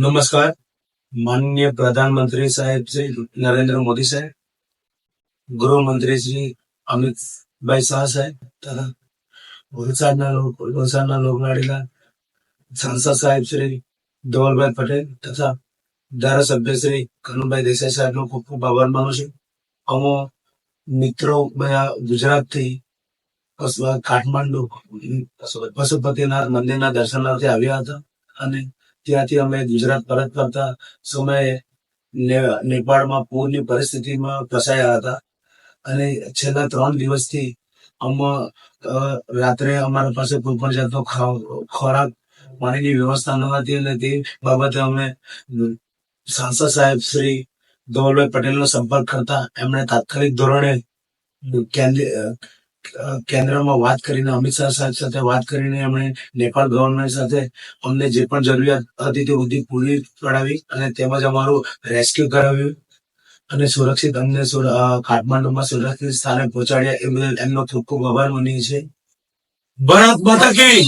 નમસ્કાર. માનનીય પ્રધાનમંત્રી સાહેબ શ્રી નરેન્દ્ર મોદી સાહેબ, ગૃહમંત્રી શ્રી અમિતભાઈ શાહ સાહેબ તથા વલસાડના વલસાડના લોકલાડીલા સાંસદ સાહેબ શ્રી ધવલભાઈ પટેલ તથા ધારાસભ્ય શ્રી કનુભાઈ દેસાઈ સાહેબનો ખૂબ ખૂબ આભાર માનું છું. અમો મિત્રો બધા ગુજરાતથી કાઠમાંડુ પશુપતિનાથ મંદિરના દર્શનાર્થે આવ્યા હતા અને ત્યાંથી અમે ગુજરાત પરત ફરતા સમયે નેપાળમાં પૂરની પરિસ્થિતિમાં ફસાયા હતા. અને છેલ્લા ત્રણ દિવસથી રાત્રે અમારા પાસે કોઈ પણ જાતનો ખોરાક પાણીની વ્યવસ્થા ન હતી અને તે બાબતે અમે સાંસદ સાહેબ શ્રી ધવલભાઈ પટેલનો સંપર્ક કરતા એમણે તાત્કાલિક ધોરણે કેન્દ્ર અ, કેન્દ્રમાં વાત કરીને અમિત શાહ સાહેબ સાથે વાત કરીને એમણે નેપાળ ગવર્મેન્ટ સાથે અમને જે પણ જરૂરિયાત હતી તે બધી પૂરી પડાવી અને તેમજ અમારું રેસ્ક્યુ કરાવ્યું. અને સુરક્ષિત અમને કાઠમાંડુમાં સુરક્ષિત સ્થાને પહોંચાડ્યા. એ બદલ એમનો ખૂબ ખૂબ આભાર માનીએ છીએ. ભારત માતા કી